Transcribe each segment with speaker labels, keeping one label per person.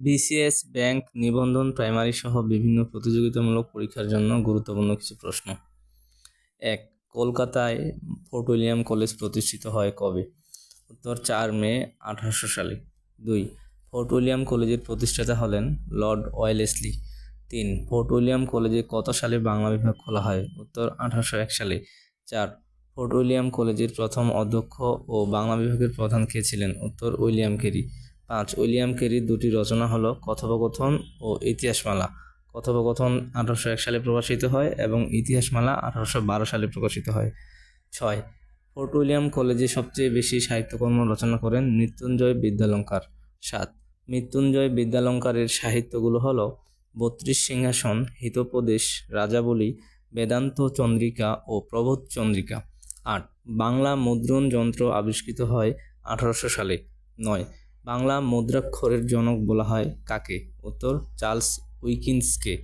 Speaker 1: BCS bank, নিবন্ধন primary সহ বিভিন্ন প্রতিযোগিতামূলক পরীক্ষার জন্য গুরুত্বপূর্ণ কিছু প্রশ্ন। এক, কলকাতায় ফোর্ট উইলিয়াম কলেজ প্রতিষ্ঠিত হয় কবে? উত্তর, চার মে আঠারোশো সালে। দুই, ফোর্ট উইলিয়াম কলেজের প্রতিষ্ঠাতা হলেন লর্ড ওয়েলেসলি। তিন, ফোর্ট উইলিয়াম কলেজে কত সালে বাংলা বিভাগ খোলা হয়? উত্তর, আঠারোশো এক সালে। চার, ফোর্ট উইলিয়াম কলেজের প্রথম অধ্যক্ষ ও বাংলা বিভাগের প্রধান কে ছিলেন? উত্তর, উইলিয়াম কেরি। পাঁচ, উইলিয়াম কেরির দুটি রচনা হলো কথোপকথন ও ইতিহাসমালা। কথোপকথন আঠারোশো এক সালে প্রকাশিত হয় এবং ইতিহাসমালা আঠারোশো বারো সালে প্রকাশিত হয়। ছয়, ফোর্ট উইলিয়াম কলেজে সবচেয়ে বেশি সাহিত্যকর্ম রচনা করেন মৃত্যুঞ্জয় বিদ্যালঙ্কার। সাত, মৃত্যুঞ্জয় বিদ্যালঙ্কারের সাহিত্যগুলো হলো বত্রিশ সিংহাসন, হিতোপদেশ, রাজাবলী, বেদান্ত চন্দ্রিকা ও প্রবোধ চন্দ্রিকা। আট, বাংলা মুদ্রণ যন্ত্র আবিষ্কৃত হয় আঠারোশো সালে। নয় বাংলা মুদ্রাক্ষরের জনক বলা হয় কাকে? উত্তর, চার্লস উইকিন্সকে।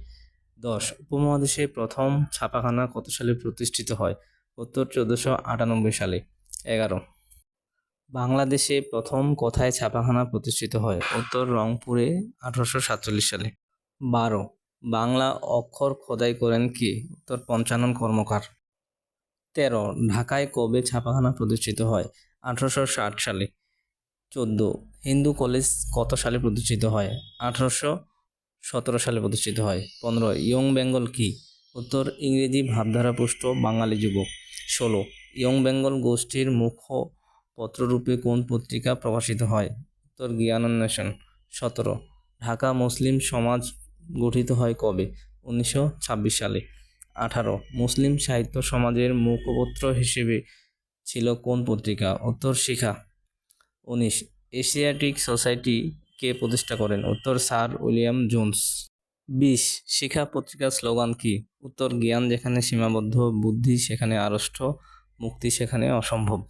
Speaker 1: দশ, উপমহাদেশে প্রথম ছাপাখানা কত সালে প্রতিষ্ঠিত হয়? উত্তর, চোদ্দোশো আটানব্বই সালে। এগারো, বাংলাদেশে প্রথম কথায় ছাপাখানা প্রতিষ্ঠিত হয়? উত্তর, রংপুরে, আঠারোশো সাতচল্লিশ সালে। বারো, বাংলা অক্ষর খোদাই করেন কে? উত্তর, পঞ্চানন কর্মকার। তেরো, ঢাকায় কবে ছাপাখানা প্রতিষ্ঠিত হয়? আঠারোশো ষাট সালে। চোদ্দ। হিন্দু কলেজ কত সালে প্রতিষ্ঠিত হয়? আঠারোশো সতেরো সালে প্রতিষ্ঠিত হয়। পনেরো, ইয়ং বেঙ্গল কি? উত্তর, ইংরেজি ভাবধারা পুষ্ট বাঙালি যুবক। ষোলো, ইয়ং বেঙ্গল গোষ্ঠীর মুখ্য পত্ররূপে কোন পত্রিকা প্রকাশিত হয়? উত্তর, জ্ঞানান্বেষণ। সতেরো, ঢাকা মুসলিম সমাজ গঠিত হয় কবে? উনিশশো ছাব্বিশ সালে। আঠারো, মুসলিম সাহিত্য সমাজের মুখপত্র হিসেবে ছিল কোন পত্রিকা? উত্তর, শিখা। উনিশ। এশিয়াটিক সোসাইটি কে প্রতিষ্ঠা করেন? উত্তর স্যার উইলিয়াম জোন্স। বিশ। শিখা পত্রিকার স্লোগান কি? উত্তর, জ্ঞান যেখানে সীমাবদ্ধ, বুদ্ধি সেখানে আড়ষ্ট, মুক্তি সেখানে অসম্ভব।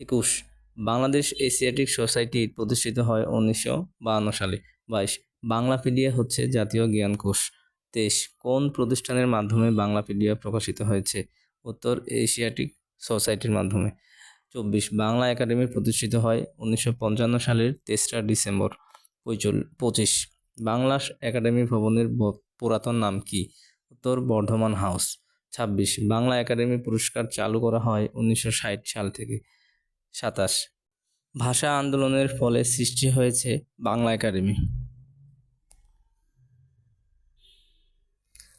Speaker 1: একুশ। বাংলাদেশ এশিয়াটিক সোসাইটি প্রতিষ্ঠিত হয় উনিশশো বাহান্ন সালে। বাইশ। বাংলাপিডিয়া হচ্ছে জাতীয় জ্ঞানকোষ তেইশ। কোন প্রতিষ্ঠানের মাধ্যমে বাংলাপিডিয়া প্রকাশিত হয়েছে? উত্তর, এশিয়াটিক সোসাইটির মাধ্যমে। চব্বিশ বাংলা একাডেমি প্রতিষ্ঠিত হয় উনিশশো পঞ্চান্ন সালের তেসরা ডিসেম্বর, পঁয়চল, পঁচিশ। বাংলা একাডেমি ভবনের পুরাতন নাম কি? উত্তর, বর্ধমান হাউস। ছাব্বিশ। বাংলা একাডেমি পুরস্কার চালু করা হয় উনিশশো ষাট সাল থেকে। সাতাশ। ভাষা আন্দোলনের ফলে সৃষ্টি হয়েছে বাংলা একাডেমি।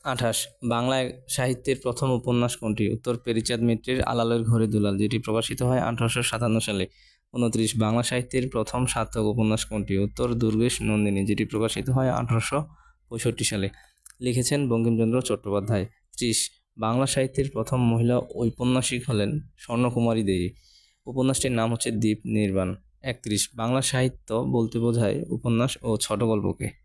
Speaker 1: আঠাশ। বাংলা সাহিত্যের প্রথম উপন্যাস কোনটি? উত্তর পেরিচাঁদ মিত্রের আলালের ঘরে দুলাল, যেটি প্রকাশিত হয় আঠারোশো সাতান্ন সালে। উনত্রিশ, বাংলা সাহিত্যের প্রথম সার্থক উপন্যাস কোনটি? উত্তর দুর্গেশ নন্দিনী, যেটি প্রকাশিত হয় আঠারোশো পঁয়ষট্টি সালে। লিখেছেন বঙ্কিমচন্দ্র চট্টোপাধ্যায়। ত্রিশ, বাংলা সাহিত্যের প্রথম মহিলা ঔপন্যাসিক হলেন স্বর্ণকুমারী দেবী। উপন্যাসটির নাম হচ্ছে দ্বীপ নির্বাণ। একত্রিশ, বাংলা সাহিত্য বলতে বোঝায় উপন্যাস ও ছোট গল্পকে